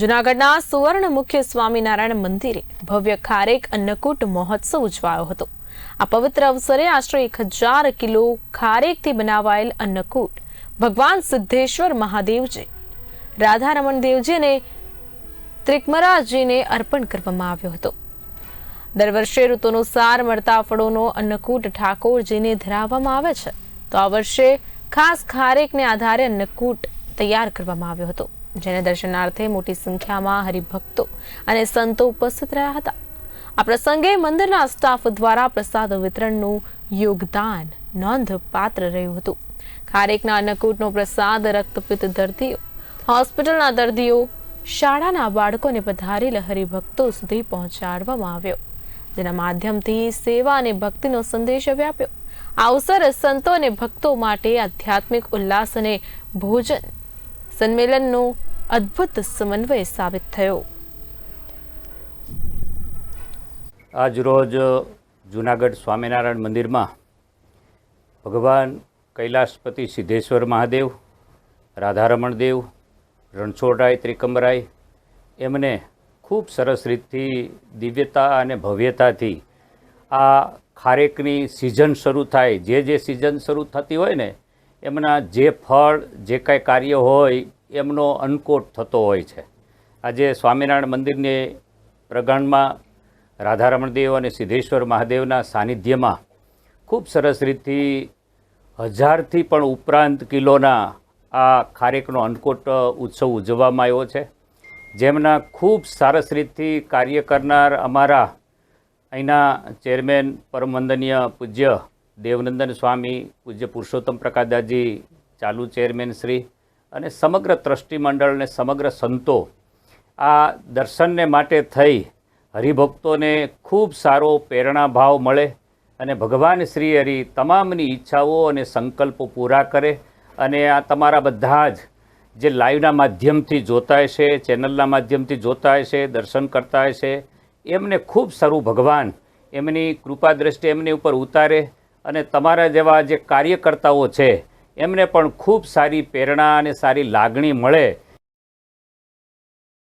જૂનાગઢના સુવર્ણ મુખ્ય સ્વામિનારાયણ મંદિરે ભવ્ય ખારેક અન્નકૂટ મહોત્સવ ઉજવાયો હતો. આ પવિત્ર અવસરે આશરે એક હજાર કિલો ખારેકથી બનાવાયેલ અન્નકૂટ ભગવાન સિદ્ધેશ્વર મહાદેવજી, રાધારમણ દેવજી અને ત્રિકમરાજીને અર્પણ કરવામાં આવ્યો હતો. દર વર્ષે ઋતુનો સાર મળતા ફળોનો અન્નકૂટ ઠાકોરજીને ધરાવવામાં આવે છે. તો આ વર્ષે ખાસ ખારેકને આધારે અન્નકૂટ તૈયાર કરવામાં આવ્યો હતો. જેને દર્શનાર્થે મોટી સંખ્યામાં હરિભક્તો અને સંતો ઉપસ્થિત રહ્યા હતા. આ પ્રસંગે મંદિરના સ્ટાફ દ્વારા પ્રસાદ વિતરણનું યોગદાન નોંધપાત્ર રહ્યું હતું. ખારેકના અન્નકૂટનો પ્રસાદ રક્તપિત દર્દીઓ, હોસ્પિટલના દર્દીઓ, શાળાના બાળકોને પધારેલ હરિભક્તો સુધી પહોંચાડવામાં આવ્યો. જેના માધ્યમથી સેવા અને ભક્તિનો સંદેશ વ્યાપ્યો. આ અવસર સંતો અને ભક્તો માટે આધ્યાત્મિક ઉલ્લાસ અને ભોજન સંમેલનનો અદ્ભુત સમન્વય સાબિત થયો. આજ રોજ જૂનાગઢ સ્વામિનારાયણ મંદિરમાં ભગવાન કૈલાસપતિ સિદ્ધેશ્વર મહાદેવ, રાધારમણ દેવ, રણછોડરાય ત્રિકમરાય એમને ખૂબ સરસ રીતથી દિવ્યતા અને ભવ્યતાથી આ ખારેકની સિઝન શરૂ થાય, જે જે સિઝન શરૂ થતી હોય ને, એમના જે ફળ, જે કાંઈ કાર્ય હોય એમનો અન્કોટ થતો હોય છે. આજે સ્વામિનારાયણ મંદિરની પ્રગણમાં રાધારમણ દેવ અને સિદ્ધેશ્વર મહાદેવના સાનિધ્યમાં ખૂબ સરસ રીતથી હજારથી પણ ઉપરાંત કિલોના આ ખારેકનો અન્નકોટ ઉત્સવ ઉજવવામાં આવ્યો છે. જેમના ખૂબ સરસ રીતથી કાર્ય કરનાર અમારા અહીંના ચેરમેન પરમવંદનીય પૂજ્ય દેવનંદન સ્વામી, પૂજ્ય પુરુષોત્તમ પ્રકાશદાસજી, ચાલુ ચેરમેન શ્રી અને સમગ્ર ટ્રસ્ટી મંડળ અને સમગ્ર સંતો આ દર્શનને માટે થઈ હરિભક્તોને ખૂબ સારો પ્રેરણાભાવ મળે અને ભગવાન શ્રી હરિ તમામની ઈચ્છાઓ અને સંકલ્પો પૂરા કરે અને આ તમારા બધા જ જે લાઈવના માધ્યમથી જોતા હશે ચેનલના માધ્યમથી જોતા હશે દર્શન કરતા હશે એમને ખૂબ સારું ભગવાન, એમની કૃપા દ્રષ્ટિ એમની ઉપર ઉતારે અને તમારા જેવા જે કાર્યકર્તાઓ છે એમને પણ ખૂબ સારી પ્રેરણા અને સારી લાગણી મળે